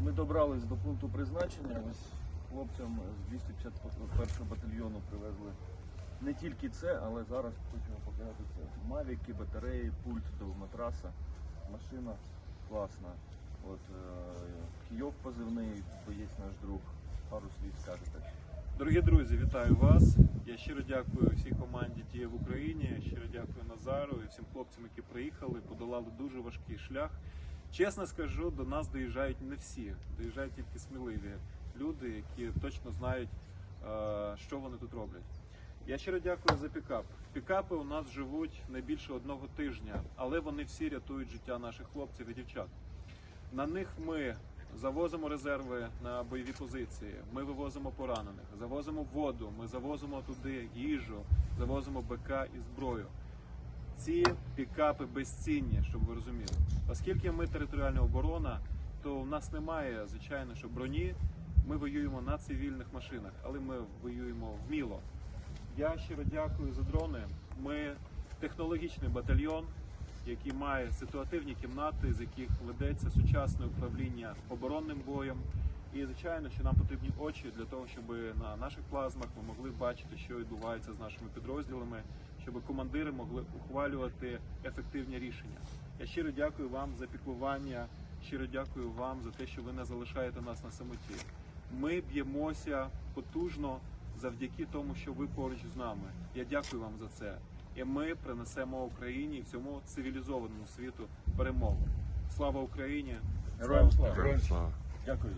Ми добрались до пункту призначення. Ось хлопцям з 251 батальйону привезли не тільки це, але зараз хочемо показати це. Мавіки, батареї, пульт до матраса, машина класна. От е, Кийов позивний, боєць наш друг. Пару слів скажете. Дорогі друзі, вітаю вас. Я щиро дякую всій команді Дія в Україні. Щиро дякую Назару і всім хлопцям, які приїхали, подолали дуже важкий шлях. Чесно скажу, до нас доїжджають не всі, доїжджають тільки сміливі люди, які точно знають, е, що вони тут роблять. Я щиро дякую за пікап. Пікапи у нас живуть не більше одного тижня, але вони всі рятують життя наших хлопців і дівчат. На них ми завозимо резерви на бойові позиції. Ми вивозимо поранених, завозимо воду, ми завозимо туди їжу, завозимо БК і зброю. Ці пікапи безцінні, щоб ви розуміли. Оскільки ми територіальна оборона, то у нас немає, звичайно, що броні. Ми воюємо на цивільних машинах, але ми воюємо вміло. Я щиро дякую за дрони. Ми технологічний батальйон, який має ситуативні кімнати, з яких ведеться сучасне управління оборонним боєм. І звичайно, що нам потрібні очі для того, щоб на наших плазмах ми могли бачити, що відбувається з нашими підрозділами, щоб командири могли ухвалювати ефективні рішення. Я щиро дякую вам за піклування. Щиро дякую вам за те, що ви не залишаєте нас на самоті. Ми б'ємося потужно завдяки тому, що ви поруч з нами. Я дякую вам за це. І ми принесемо Україні і всьому цивілізованому світу перемогу. Слава Україні! Героям слава! Героям слава. Дякую.